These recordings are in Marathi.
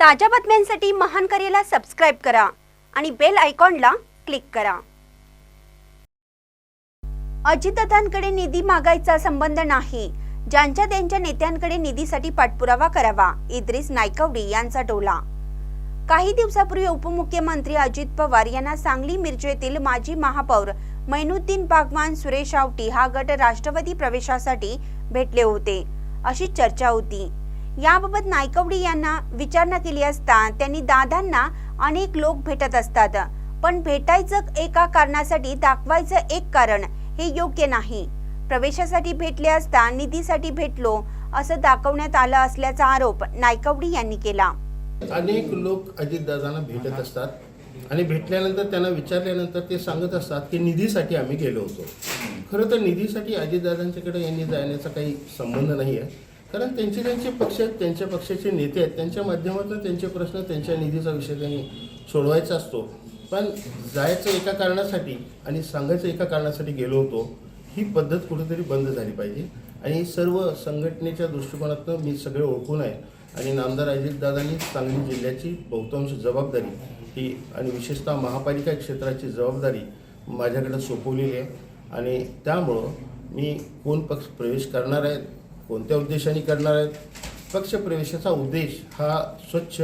ताज्या बातम्यांसाठी महान करेला सबस्क्राईब करा आणि बेल आयकॉनला क्लिक करा. अजितदादांकडे निधी मागायचा संबंध नाही. ज्यांच्या त्यांच्या नेत्यांकडे निधीसाठी पाठपुरावा करावा इद्रिस नायकवडी यांचा टोला काही दिवसापूर्वी उपमुख्यमंत्री अजित पवार यांना सांगली मिरजेतील माजी महापौर मैनुद्दीन बागवान सुरेश आवटी हा गट राष्ट्रवादी प्रवेशासाठी भेटले होते अशी चर्चा होती. याबाबत नायकवडी यांना विचारणा केली असता त्यांनी दादांना अनेक लोक भेटत असतात. पण भेटायचं एका कारणासाठी दाखवायचं एक कारण हे योग्य नाही. प्रवेशासाठी भेटले असता निधीसाठी भेटलो असं दाखवण्यात आलं असल्याचा आरोप नायकवडी यांनी केला. अनेक लोक अजितदादांना भेटत असतात आणि भेटल्यानंतर त्यांना विचारल्यानंतर ते सांगत असतात की निधीसाठी आम्ही गेलो होतो. खरं तर निधीसाठी अजितदादांच्याकडे यांनी जाण्याचा काही संबंध नाही आहे कारण त्यांचे त्यांचे पक्ष आहेत त्यांच्या पक्षाचे नेते आहेत. त्यांच्या माध्यमातून त्यांचे प्रश्न त्यांच्या निधीचा विषय त्यांनी सोडवायचा असतो. पण जायचं एका कारणासाठी आणि सांगायचं एका कारणासाठी गेलो होतो ही पद्धत कुठेतरी बंद झाली पाहिजे. आणि सर्व संघटनेच्या दृष्टिकोनातून मी सगळे ओळखून आहे. आणि नामदार अजितदादांनी सांगली जिल्ह्याची बहुतांश जबाबदारी ही आणि विशेषतः महापालिका क्षेत्राची जबाबदारी माझ्याकडे सोपवलेली आहे. आणि त्यामुळं मी कोण पक्ष प्रवेश करणार आहेत कोणत्या उद्देशाने करणार आहेत? पक्षप्रवेशाचा उद्देश हा स्वच्छ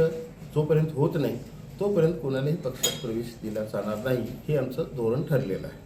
जोपर्यंत होत नाही तोपर्यंत कोणालाही पक्षात प्रवेश दिला जाणार नाही हे आमचं धोरण ठरलेलं आहे.